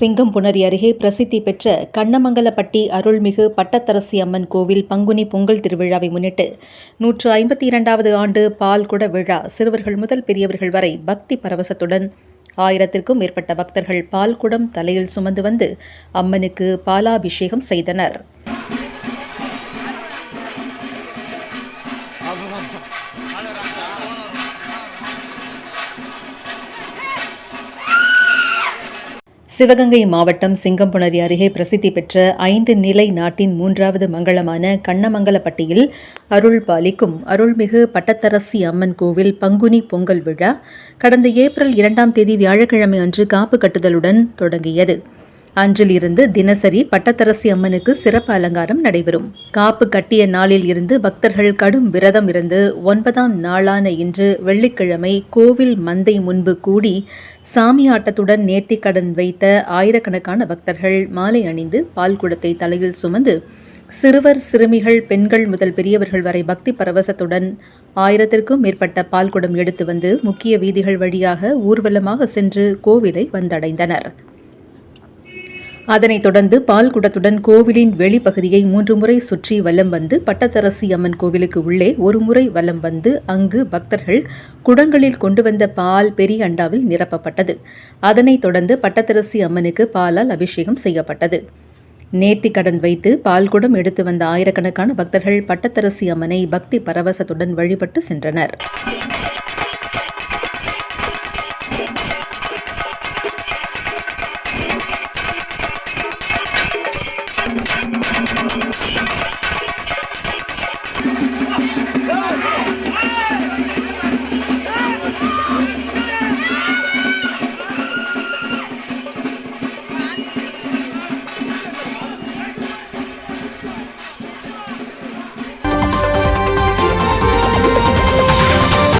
சிங்கம்புணரி அருகே பிரசித்தி பெற்ற கண்ணமங்கலப்பட்டி அருள்மிகு பட்டத்தரசி அம்மன் கோவில் பங்குனி பொங்கல் திருவிழாவை முன்னிட்டு நூற்று ஐம்பத்தி இரண்டாவது ஆண்டு பால்குட விழா சிறுவர்கள் முதல் பெரியவர்கள் வரை பக்தி பரவசத்துடன் ஆயிரத்திற்கும் மேற்பட்ட பக்தர்கள் பால்குடம் தலையில் சுமந்து வந்து அம்மனுக்கு பாலாபிஷேகம் செய்தனர். சிவகங்கை மாவட்டம் சிங்கம்புணரி அருகே பிரசித்தி பெற்ற ஐந்து நிலை நாட்டின் மூன்றாவது மங்களமான கண்ணமங்கலப்பட்டியில் அருள் பாலிக்கும் அருள்மிகு பட்டத்தரசி அம்மன் கோவில் பங்குனி பொங்கல் விழா கடந்த ஏப்ரல் இரண்டாம் தேதி வியாழக்கிழமை அன்று காப்பு கட்டுதலுடன் தொடங்கியது. அன்றிலிருந்து தினசரி பட்டத்தரசி அம்மனுக்கு சிறப்பு அலங்காரம் நடைபெறும். காப்பு கட்டிய நாளில் இருந்து பக்தர்கள் கடும் விரதம் இருந்து ஒன்பதாம் நாளான இன்று வெள்ளிக்கிழமை கோவில் மந்தை முன்பு கூடி சாமி ஆட்டத்துடன் நேர்த்திக்கடன் வைத்த ஆயிரக்கணக்கான பக்தர்கள் மாலை அணிந்து பால் குடத்தை தலையில் சுமந்து சிறுவர் சிறுமிகள் பெண்கள் முதல் பெரியவர்கள் வரை பக்தி பரவசத்துடன் ஆயிரத்திற்கும் மேற்பட்ட பால்குடம் எடுத்து வந்து முக்கிய வீதிகள் வழியாக ஊர்வலமாக சென்று கோவிலை வந்தடைந்தனர். அதனைத் தொடர்ந்து பால் குடத்துடன் கோவிலின் வெளிப்பகுதியை மூன்று முறை சுற்றி வலம் வந்து பட்டத்தரசி அம்மன் கோவிலுக்கு உள்ளே ஒரு முறை வலம் வந்து அங்கு பக்தர்கள் குடங்களில் கொண்டு வந்த பால் பெரிய அண்டாவில் நிரப்பப்பட்டது. அதனைத் தொடர்ந்து பட்டத்தரசி அம்மனுக்கு பாலால் அபிஷேகம் செய்யப்பட்டது. நேர்த்தி கடன் வைத்து பால்குடம் எடுத்து வந்த ஆயிரக்கணக்கான பக்தர்கள் பட்டத்தரசி அம்மனை பக்தி பரவசத்துடன் வழிபட்டு சென்றனர்.